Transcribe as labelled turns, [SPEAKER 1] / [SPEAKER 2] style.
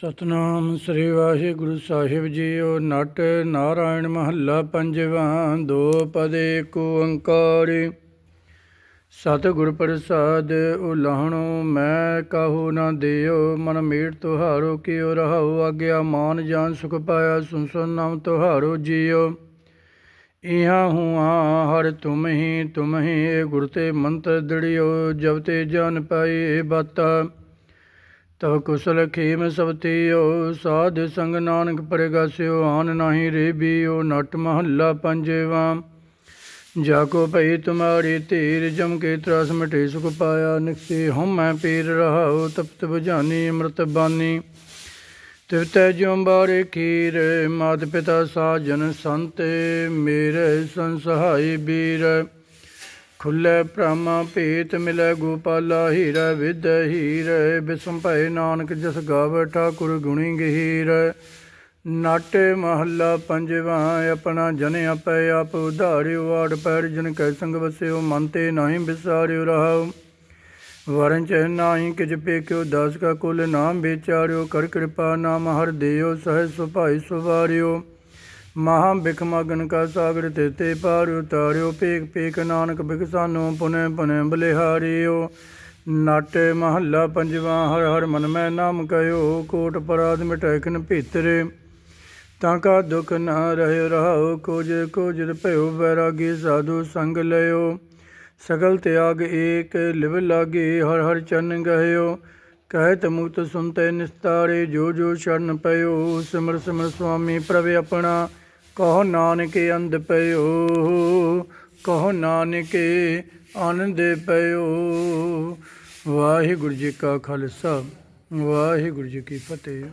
[SPEAKER 1] ਸਤਨਾਮ ਸ੍ਰੀ ਵਾਹਿਗੁਰੂ ਸਾਹਿਬ ਜੀਓ, ਨਟ ਨਾਰਾਇਣ ਮਹੱਲਾ ਪੰਜਵਾਂ, ਦੋ ਪਦੇ ਏਕ ਓੰਕਾਰੀ। ਸਤਿਗੁਰ ਪ੍ਰਸਾਦ, ਉਲਾਹਣੋ, ਮੈਂ ਕਾਹੂ ਨਾ ਦਿਓ, ਮਨ ਮੀਟ ਤੁਹਾਰੋ, ਕਿਉ ਰਹਾਉ, ਆਗਿਆ ਮਾਨ ਜਾਨ ਸੁਖ ਪਾਇਆ, ਸੁਨ ਸੁਨ ਨਾਮ ਤੁਹਾਰੋ ਜੀਓ। ਇਹਾਂ ਹੁਆ, ਹਰ ਤੁਮ ਹੀ ਤੁਮ ਹੀ ਏ ਗੁਰ ਤੇ ਮੰਤਰ ਦੜਿਓ ਜਬ ਤੇ ਜਨ ਪਾਈ ਏ ਬਾਤਾ। ਤਵ ਕੁਸਲ ਖੇਮ ਸਬਤਿਓ ਸਾਧ ਸੰਗ ਨਾਨਕ ਪਰਗਾਸਿਓ, ਆਨ ਨਾਹੀ ਰੇ ਬੀਓ ਨਟ ਮਹੱਲਾ ਪੰਜਵਾ। ਜਾ ਕੋ ਭਈ ਤੁਮਾਰੀ ਧੀਰ, ਜਮ ਕੇ ਤਰਾਸ ਮਟੇ ਸੁਖ ਪਾਇਆ, ਨਿਕਸੇ ਹਉ ਮੈਂ ਪੀਰ ਰਹਾਉ ਤਪਤ ਬੁਝਾਨੀ ਅੰਮ੍ਰਿਤ ਬਾਨੀ। ਤਿਵ ਤੈ ਜਿਉ ਬਾਰੇ ਖੀਰ, ਮਾਤ ਪਿਤਾ ਸਾਜਨ ਸੰਤ, ਮੇਰੇ ਸੰਸਹਾਈ ਬੀਰ। ਖੁੱਲੇ ਬ੍ਰਹਮਾ ਭੇਤ ਮਿਲੈ ਗੋਪਾਲਾ ਹੀਰਾ ਵਿਦ ਹੀਰ, ਬਿਸਮ ਭੈ ਨਾਨਕ ਜਸ ਗਾਵੇ ਠਾਕੁਰ ਗੁਣੀ ਗਹੀਰ। ਨਾਟੇ ਮਹੱਲਾ ਪੰਜਵਾ, ਆਪਣਾ ਜਨ ਆਪੈ ਆਪ ਉਧਾਰਿਓ, ਆੜ ਪੈਰ ਜਨ ਕੈ ਸੰਗ ਵਸਿਓ, ਮਨ ਤੇ ਨਾਹੀ ਵਿਸਾਰਿਓ ਰਹਾਉ ਵਰਨ ਚ ਨਾਹੀ ਕਿਜ ਪੇਕਿਓ ਦਾਸ ਕਾ ਕੁਲ ਨਾਮ ਵਿਚਾਰਿਓ, ਕਰ ਕਿਰਪਾ ਨਾਮ ਹਰ ਦੇਓ ਸਹਿ ਸੁਭਾਈ ਸੁਵਾਰਿਓ। ਮਹਾ ਬਿਖ ਕਾ ਸਾਗਰ ਤੇ ਤੇ ਪਾਰ ਉਤਾਰਿਓ ਪੇਕ ਪੇਕ ਨਾਨਕ ਬਿਖ ਸਾਨੂੰ ਪੁਨੇ ਪੁਨੇ ਬਲਿਹਾਰਿਓ। ਨਾਟੇ ਮਹੱਲਾ ਪੰਜਵਾ, ਹਰ ਹਰ ਮਨ ਮੈਂ ਨਾਮ ਕਯੋ ਕੋਟ ਪਰਾਧ ਮਿਟੈ ਖਨ ਭੀਤਰੇ। ਤਾਂ ਕਾ ਦੁਖ ਨਾ ਰਹਿ ਰਹਾਉ, ਕੋਜ ਕੋਜ ਭਇਓ ਵੈਰਾਗੀ ਸਾਧੂ ਸੰਗ ਲਿਓ ਸਗਲ ਤਿਆਗ ਏਕ ਲਿਵ ਲਾਗੇ, ਹਰ ਹਰ ਚਰਨ ਗਹਿਓ। ਕਹਿਤ ਮੁਕਤ ਸੁਨਤੇ ਨਿਸਤਾਰੇ, ਜੋ ਜੋ ਸ਼ਰਨ ਪਇਓ, ਸਿਮਰ ਸਿਮਰ ਸੁਆਮੀ ਪ੍ਰਭ ਆਪਣਾ। ਕਹੋ ਨਾਨਕ ਅੰਧ ਪਇਓ, ਕਹੋ ਨਾਨਕੇ ਆਨੰਦ ਪਇਓ। ਵਾਹਿਗੁਰੂ ਜੀ ਕਾ ਖਾਲਸਾ, ਵਾਹਿਗੁਰੂ ਜੀ ਕੀ ਫਤਿਹ।